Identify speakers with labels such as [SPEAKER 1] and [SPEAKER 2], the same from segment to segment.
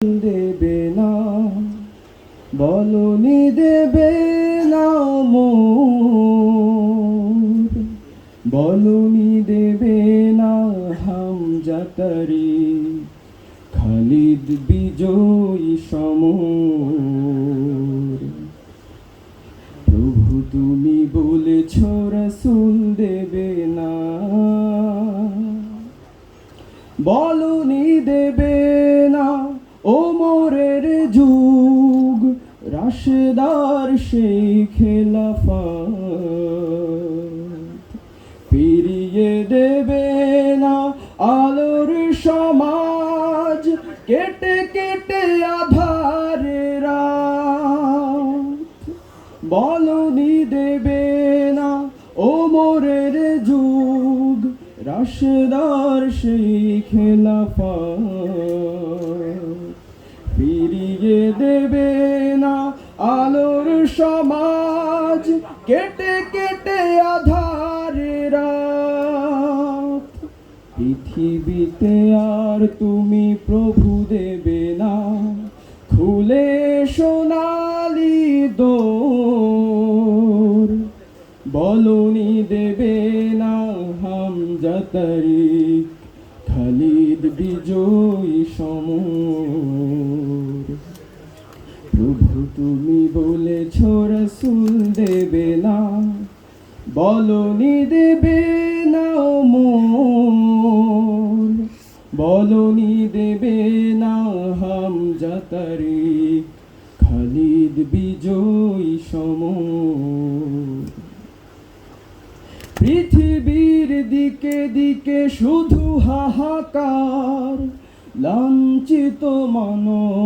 [SPEAKER 1] দেবে না, বলনি দেবে না বলনি দেবে না হাম জাতারি, খালিদ বিজয়ী সমর। প্রভু তুমি বলেছ, রসুল দেবে না। বলনি দেবে যুগ, রাশেদার সেই খেলাফা ফিরিয়ে দেবে না আলোর সমাজ, কেটে কেটে আধারে রাত। বলনি দেবে না ও মোরের যুগ, রাশেদার সেই খেলাফা ফিরিয়ে দেবে না আলোর সমাজ, কেটে কেটে আধারে রাত পৃথিবীতে আর তুমি প্রভু দেবে না। খুলে সোনালি দোর। বলনি দেবে না হাম জাতারি খালিদ বিজয়ী সমর প্রভু তুমি বলেছ রসুল দেবে না, বলনি দেবে না মোর বলনি দেবে না হাম জাতারি খালিদ বিজয়ী সমর পৃথিবীর দিকে দিকে শুধু হাহাকার, লাঞ্ছিত মানবতা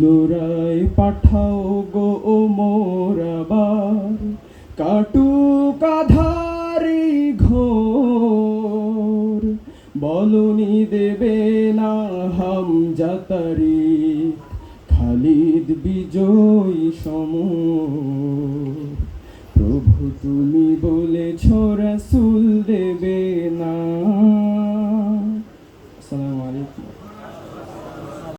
[SPEAKER 1] পুনরায় পাঠাও গো ও মোরাবার কাটু কাধারি ঘোর। বলনি দেবে না হাম জাতারি খালিদ বিজয়ী সমর। প্রভু তুমি বলেছ রসুল দেবে না।